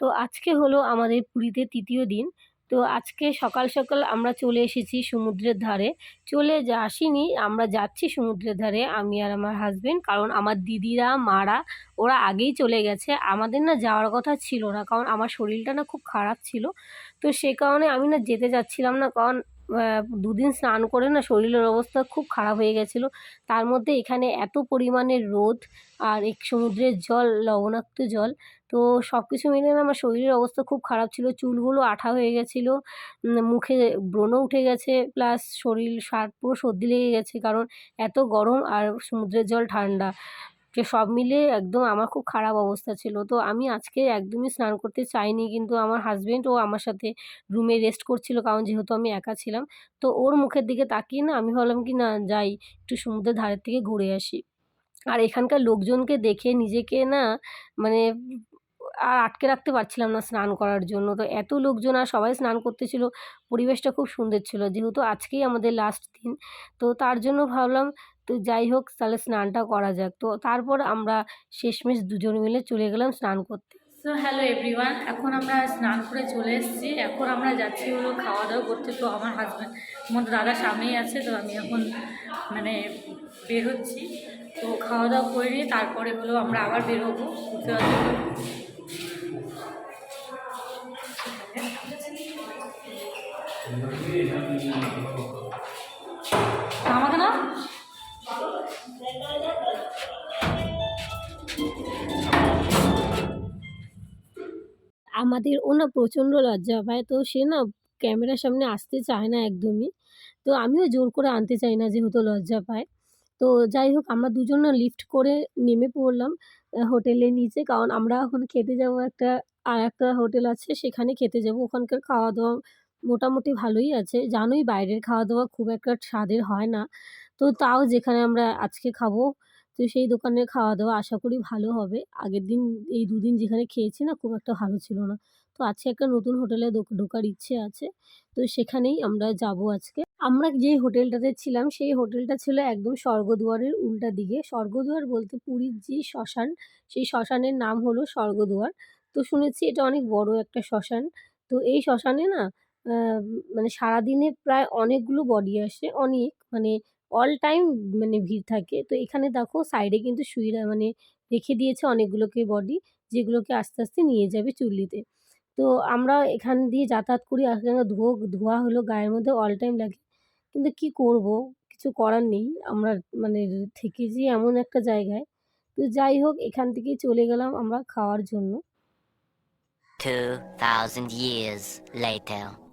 তো আজকে হলো আমাদের পুরীতে তৃতীয় দিন। তো আজকে সকাল সকাল আমরা চলে এসেছি সমুদ্রের ধারে। চলে যা, আসিনি, আমরা যাচ্ছি সমুদ্রের ধারে, আমি আর আমার হাজবেন্ড কারণ আমার দিদিরা, মারা, ওরা আগেই চলে গেছে। আমাদের না যাওয়ার কথা ছিল না, কারণ আমার শরীরটা না খুব খারাপ ছিল। তো সে কারণে আমি না যেতে যাচ্ছিলাম না, কারণ দুদিন স্নান করে না শরীরের অবস্থা খুব খারাপ হয়ে গেছিল। তার মধ্যে এখানে এত পরিমাণে রোদ আর এক সমুদ্রের জল, লবণাক্ত জল, তো সব কিছু মিলে না আমার শরীরের অবস্থা খুব খারাপ ছিল। চুলগুলো আঠা হয়ে গেছিল মুখে ব্রণ উঠে গেছে, প্লাস শরীর সার পুরো সর্দি লেগে গেছে কারণ এত গরম আর সমুদ্রের জল ঠান্ডা। যে সব মিলিয়ে একদম আমার খুব খারাপ অবস্থা ছিল। তো আমি আজকে একদমই স্নান করতে চাইনি, কিন্তু আমার হাজবেন্ড ও আমার সাথে রুমে রেস্ট করছিল, কারণ যেহেতু আমি একা ছিলাম। তো ওর মুখের দিকে তাকিয়ে না আমি ভাবলাম কি না যাই, একটু সমুদ্রের ধারের থেকে ঘুরে আসি। আর এখানকার লোকজনকে দেখে নিজেকে না মানে আর আটকে রাখতে পারছিলাম না স্নান করার জন্য। তো এত লোকজন আর সবাই স্নান করতেছিল পরিবেশটা খুব সুন্দর ছিল। যেহেতু আজকেই আমাদের লাস্ট দিন, তো তার জন্য ভাবলাম তো যাই হোক তাহলে স্নানটা করা যাক। তো তারপর আমরা শেষমেশ দুজন মিলে চলে গেলাম স্নান করতে। সো হ্যালো এভরিওয়ান এখন আমরা স্নান করে চলে এসেছি। এখন আমরা যাচ্ছি হলো খাওয়া দাওয়া করতে। তো আমার হাজব্যান্ড আমার দাদা সামনেই আছে তো আমি এখন মানে বের হচ্ছি। তো খাওয়া দাওয়া করে নিয়ে তারপরে হলো আমরা আবার বের হব ঘুরতে যাওয়ার আমাদের ও না প্রচণ্ড লজ্জা পায় তো সে না ক্যামেরার সামনে আসতে চায় না একদমই। তো আমিও জোর করে আনতে চাই না যেহেতু লজ্জা পায়। তো যাই হোক, আমরা দুজন লিফট করে নেমে পড়লাম হোটেলের নিচে। কারণ আমরা এখন খেতে যাব একটা, আর একটা হোটেল আছে, সেখানে খেতে যাব। ওখানকার খাওয়া দাওয়া মোটামুটি ভালোই আছে। জানোই বাইরের খাওয়া দাওয়া খুব একটা স্বাদের হয় না। তো তাও যেখানে আমরা আজকে খাব, তো সেই দোকানের খাওয়া দাওয়া আশা করি ভালো হবে। আগের দিন, এই দুদিন যেখানে খেয়েছি না, খুব একটা ভালো ছিল না। তো আজকে একটা নতুন হোটেলে ঢোক- ঢোকার ইচ্ছে আছে। তো সেখানেই আমরা যাব আজকে। আমরা যেই হোটেলটাতে ছিলাম, সেই হোটেলটা ছিল একদম স্বর্গদুয়ারের উল্টা দিকে। স্বর্গদুয়ার বলতে পুরীর যে শ্মশান, সেই শ্মশানের নাম হলো স্বর্গদুয়ার। তো শুনেছি এটা অনেক বড় একটা শ্মশান। তো এই শ্মশানে না মানে সারাদিনে প্রায় অনেকগুলো বডি আসে, অনেক। মানে অল টাইম মানে ভিড় থাকে। তো এখানে দেখো সাইডে কিন্তু শুয়ে মানে রেখে দিয়েছে অনেকগুলোকে বডি যেগুলোকে আস্তে আস্তে নিয়ে যাবে চুল্লিতে। তো আমরা এখান দিয়ে যাতায়াত করি এখানে ধুয়ো ধোয়া হলো গায়ের মধ্যে অল টাইম লাগে। কিন্তু কি করব? কিছু করার নেই। আমরা মানে থেকে থেকেছি এমন একটা জায়গায়। তো যাই হোক এখান থেকে চলে গেলাম আমরা খাওয়ার জন্য। 2,000 years later.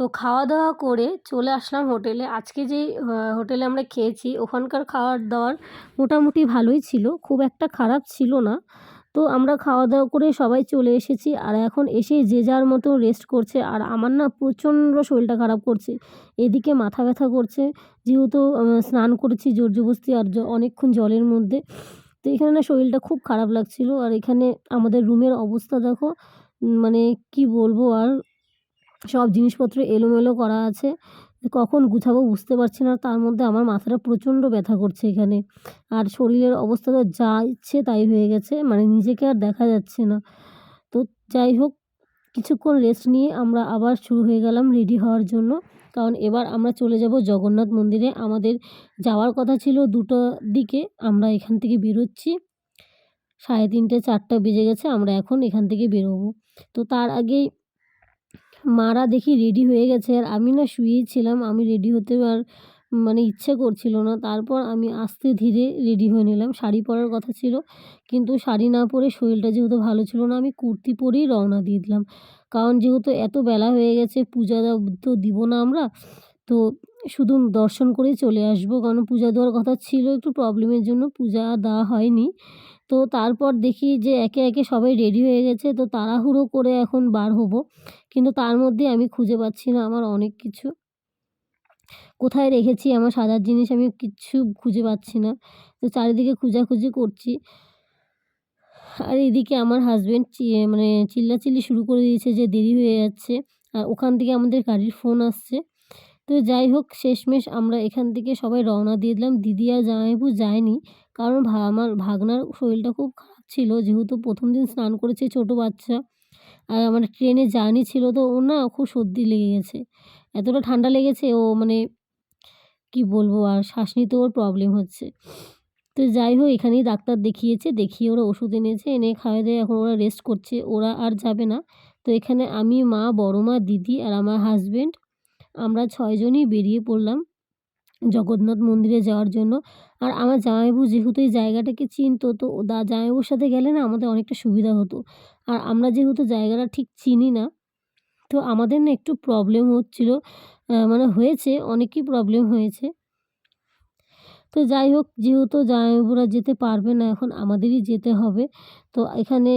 তো খাওয়া দাওয়া করে চলে আসলাম হোটেলে। আজকে আহ, হোটেলে আমরা খেয়েছি ওখানকার খাওয়ার দাওয়ার মোটামুটি ভালোই ছিল খুব একটা খারাপ ছিল না। তো আমরা খাওয়া দাওয়া করে সবাই চলে এসেছি আর এখন এসে যে যার মতো রেস্ট করছে আর আমার না প্রচণ্ড শরীরটা খারাপ করছে। এদিকে মাথা ব্যথা করছে যেহেতু স্নান করেছি জোর জবস্তি আর অনেকক্ষণ জলের মধ্যে। তো এখানে না শরীরটা খুব খারাপ লাগছিল আর এখানে আমাদের রুমের অবস্থা দেখো মানে কি বলব আর সব জিনিসপত্র এলোমেলো করা আছে। কখন গুছাবো বুঝতে পারছি না, তার মধ্যে আমার মাথাটা প্রচণ্ড ব্যথা করছে এখানে। আর শরীরের অবস্থা তো যা ইচ্ছে তাই হয়ে গেছে মানে নিজেকে আর দেখা যাচ্ছে না। তো যাই হোক, কিছুক্ষণ রেস্ট নিয়ে আমরা আবার শুরু হয়ে গেলাম রেডি হওয়ার জন্য। কারণ এবার আমরা চলে যাব জগন্নাথ মন্দিরে। আমাদের যাওয়ার কথা ছিল দুটো দিকে, আমরা এখান থেকে বেরোচ্ছি। সাড়ে তিনটে, চারটা বেজে গেছে, আমরা এখন এখান থেকে বেরোবো। তো তার আগেই মারা দেখি রেডি হয়ে গেছে। আর আমি না শুয়েছিলাম আমি রেডি হতে আর মানে ইচ্ছে করছিল না। তারপর আমি আস্তে ধীরে রেডি হয়ে নিলাম। শাড়ি পরার কথা ছিল, কিন্তু শাড়ি না পরে শরীরটা যেহেতু ভালো ছিল না, আমি কুর্তি পরেই রওনা দিয়ে দিলাম। কারণ যেহেতু এত বেলা হয়ে গেছে, পূজা তো দিব না আমরা তো শুধু দর্শন করেই চলে আসব। কারণ পূজা দেওয়ার কথা ছিল, একটু প্রবলেমের জন্য পূজা দেওয়া হয়নি। তো তারপর দেখি যে একে একে সবাই রেডি হয়ে গেছে, তো তাড়াহুড়ো করে এখন বার হব। কিন্তু তার মধ্যে আমি খুঁজে পাচ্ছি না আমার অনেক কিছু। কোথায় রেখেছি আমার সাজার জিনিস আমি কিচ্ছু খুঁজে পাচ্ছি না। তো চারিদিকে খুঁজাখুঁজি করছি। আর এদিকে আমার হাজবেন্ড মানে চিল্লাচিল্লি শুরু করে দিয়েছে যে দেরি হয়ে যাচ্ছে। আর ওখান থেকে আমাদের গাড়ির ফোন আসছে। তো যাই হোক, শেষমেশ আমরা এখান থেকে সবাই রওনা দিয়ে দিলাম। দিদি আর জামাইবাবু যায়নি কারণ আমার ভাগনার শরীরটা খুব খারাপ ছিল। যেহেতু প্রথম দিন স্নান করেছে ছোটো বাচ্চা আর আমার ট্রেনে জার্নি ছিল তো ও না খুব সর্দি লেগে গেছে। এতটা ঠান্ডা লেগেছে ও মানে কি বলব আর শ্বাস নিতে ওর প্রবলেম হচ্ছে। তো যাই হোক, এখানেই ডাক্তার দেখিয়েছে, দেখিয়ে ওরা ওষুধ এনেছে, এনে খাওয়া দিয়ে এখন ওরা রেস্ট করছে। ওরা আর যাবে না। তো এখানে আমি, মা, বড় মা, দিদি আর আমার হাজবেন্ড আমরা ছয়জনই বেরিয়ে পড়লাম জগন্নাথ মন্দিরে যাওয়ার জন্য। আর আমার জামাইবাবু যেহেতু এই জায়গাটাকে চিনতো, তো দা জামাইবাবুর সাথে গেলে না আমাদের অনেকটা সুবিধা হতো। আর আমরা যেহেতু জায়গাটা ঠিক চিনি না, তো আমাদের না একটু প্রবলেম হচ্ছিল। মানে হয়েছে, অনেকই প্রবলেম হয়েছে। তো যাই হোক, যেহেতু জামাইবাবুরা যেতে পারবে না, এখন আমাদেরই যেতে হবে। তো এখানে,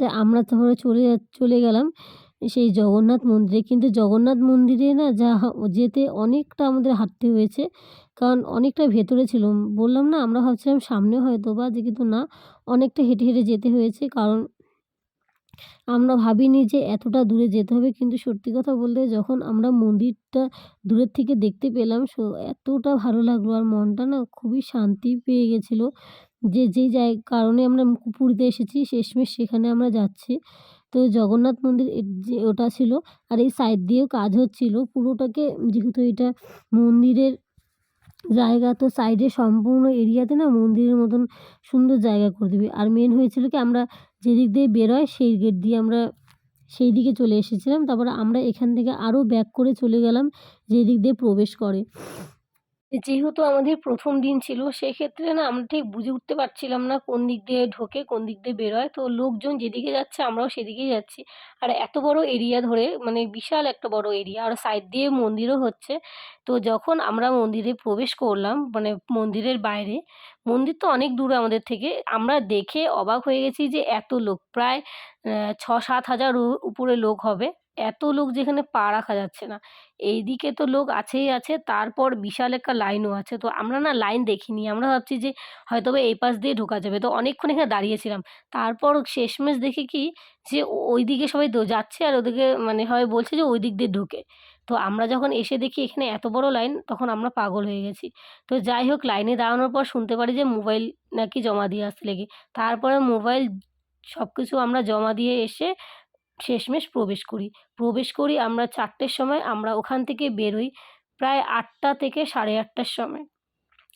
তো আমরা তাহলে চলে চলে গেলাম। সেই জগন্নাথ মন্দিরে। কিন্তু জগন্নাথ মন্দিরে না যা যেতে অনেকটা আমাদের হাঁটতে হয়েছে। কারণ অনেকটা ভেতরে ছিল বললাম না, আমরা ভাবছিলাম সামনে হয়তো বা, যে কিন্তু না, অনেকটা হেঁটে হেঁটে যেতে হয়েছে। কারণ আমরা ভাবিনি যে এতটা দূরে যেতে হবে। কিন্তু সত্যি কথা বলতে যখন আমরা মন্দিরটা দূরের থেকে দেখতে পেলাম, সো এতটা ভালো লাগল। আর মনটা না খুবই শান্তি পেয়ে গেছিল যে যেই জায় কারণে আমরা পুরীতে এসেছি। শেষমেশ সেখানে আমরা যাচ্ছি। তো জগন্নাথ মন্দির যে ওটা ছিল আর এই সাইড দিয়েও কাজ হচ্ছিল। পুরোটাকে যেহেতু এটা মন্দিরের জায়গা, তো সাইডে সম্পূর্ণ এরিয়াতে না মন্দিরের মতন সুন্দর জায়গা করে দেবে। আর মেন হয়েছিল কি আমরা যেদিক দিয়ে বেরোয় সেই গেট দিয়ে আমরা সেই দিকে চলে এসেছিলাম। তারপরে আমরা এখান থেকে আরও ব্যাক করে চলে গেলাম যেদিক দিয়ে প্রবেশ করে। যেহেতু আমাদের প্রথম দিন ছিল, সেক্ষেত্রে না আমরা ঠিক বুঝে উঠতে পারছিলাম না কোন দিক দিয়ে ঢোকে, কোন দিক দিয়ে বেরোয়। তো লোকজন যেদিকে যাচ্ছে, আমরাও সেদিকেই যাচ্ছি। আর এত বড় এরিয়া ধরে মানে বিশাল একটা বড় এরিয়া, আর সাইড দিয়ে মন্দিরও হচ্ছে। তো যখন আমরা মন্দিরে প্রবেশ করলাম মানে মন্দিরের বাইরে, মন্দির তো অনেক দূরে আমাদের থেকে, আমরা দেখে অবাক হয়ে গেছি যে এত লোক, প্রায় ছ সাত হাজার উপরে লোক হবে। এত লোক যেখানে পা রাখা যাচ্ছে না। এইদিকে তো লোক আছেই আছে, তারপর বিশাল একটা লাইনও আছে। তো আমরা না লাইন দেখিনি, আমরা ভাবছি যে হয়তো এই পাশ দিয়ে ঢোকা যাবে। তো অনেকক্ষণ এখানে দাঁড়িয়েছিলাম। তারপর শেষমেশ দেখি কি যে ওই দিকে সবাই যাচ্ছে আর ওদিকে মানে হয় বলছে যে ওই দিক দিয়ে ঢুকে। তো আমরা যখন এসে দেখি এখানে এত বড় লাইন, তখন আমরা পাগল হয়ে গেছি। তো যাই হোক, লাইনে দাঁড়ানোর পর শুনতে পারি যে মোবাইল নাকি জমা দিয়ে আসতে লেগে। তারপরে মোবাইল সব কিছু আমরা জমা দিয়ে এসে শেষমেশ প্রবেশ করি। প্রবেশ করি আমরা চারটের সময়, আমরা ওখান থেকে বেরোই প্রায় আটটা থেকে সাড়ে আটটার সময়।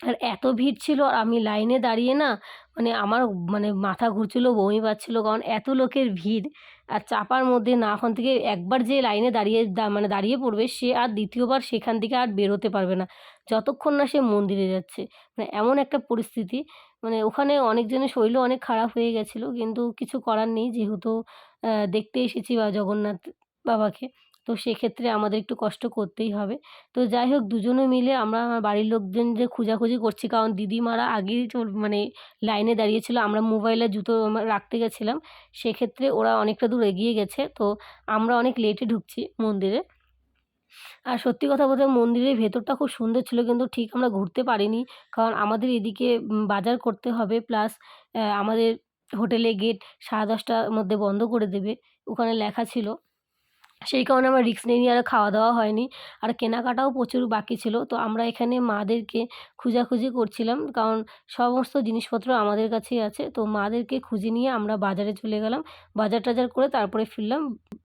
আর এত ভিড় ছিল আর আমি লাইনে দাঁড়িয়ে না মানে আমার মানে মাথা ঘুরছিল, বমি পাচ্ছিলো, কারণ এত লোকের ভিড়। আর চাপার মধ্যে না, ওখান থেকে একবার যে লাইনে দাঁড়িয়ে মানে দাঁড়িয়ে পড়বে, সে আর দ্বিতীয়বার সেখান থেকে আর বেরোতে পারবে না। যতক্ষণ না সে মন্দিরে যাচ্ছে। মানে এমন একটা পরিস্থিতি। মানে ওখানে অনেকজনের শরীরও অনেক খারাপ হয়ে গেছিল। কিন্তু কিছু করার নেই যেহেতু দেখতে এসেছি বা জগন্নাথ বাবাকে। তো সেক্ষেত্রে আমাদের একটু কষ্ট করতেই হবে। তো যাই হোক, দুজনে মিলে আমরা আমার বাড়ির লোকজন যে খোঁজাখুঁজি করছি, কারণ দিদিমারা আগেই মানে লাইনে দাঁড়িয়েছিল, আমরা মোবাইলে জুতো রাখতে গেছিলাম। সেক্ষেত্রে ওরা অনেকটা দূর এগিয়ে গেছে। তো আমরা অনেক লেটে ঢুকছি মন্দিরে। আর সত্যি কথা বলতে মন্দিরের ভেতরটা খুব সুন্দর ছিল কিন্তু ঠিক আমরা ঘুরতে পারিনি। কারণ আমাদের এদিকে বাজার করতে হবে প্লাস আমাদের হোটেলে গেট সাড়ে দশটার মধ্যে বন্ধ করে দেবে, ওখানে লেখা ছিল। সেই কারণে আমরা রিস্ক নিয়ে আর খাওয়া দাওয়া হয়নি। আর কেনাকাটাও প্রচুর বাকি ছিল। তো আমরা এখানে মাদেরকে খোঁজাখুঁজি করছিলাম কারণ সমস্ত জিনিসপত্র আমাদের কাছেই আছে। তো মাদেরকে খুঁজে নিয়ে আমরা বাজারে চলে গেলাম। বাজার টাজার করে তারপরে ফিরলাম।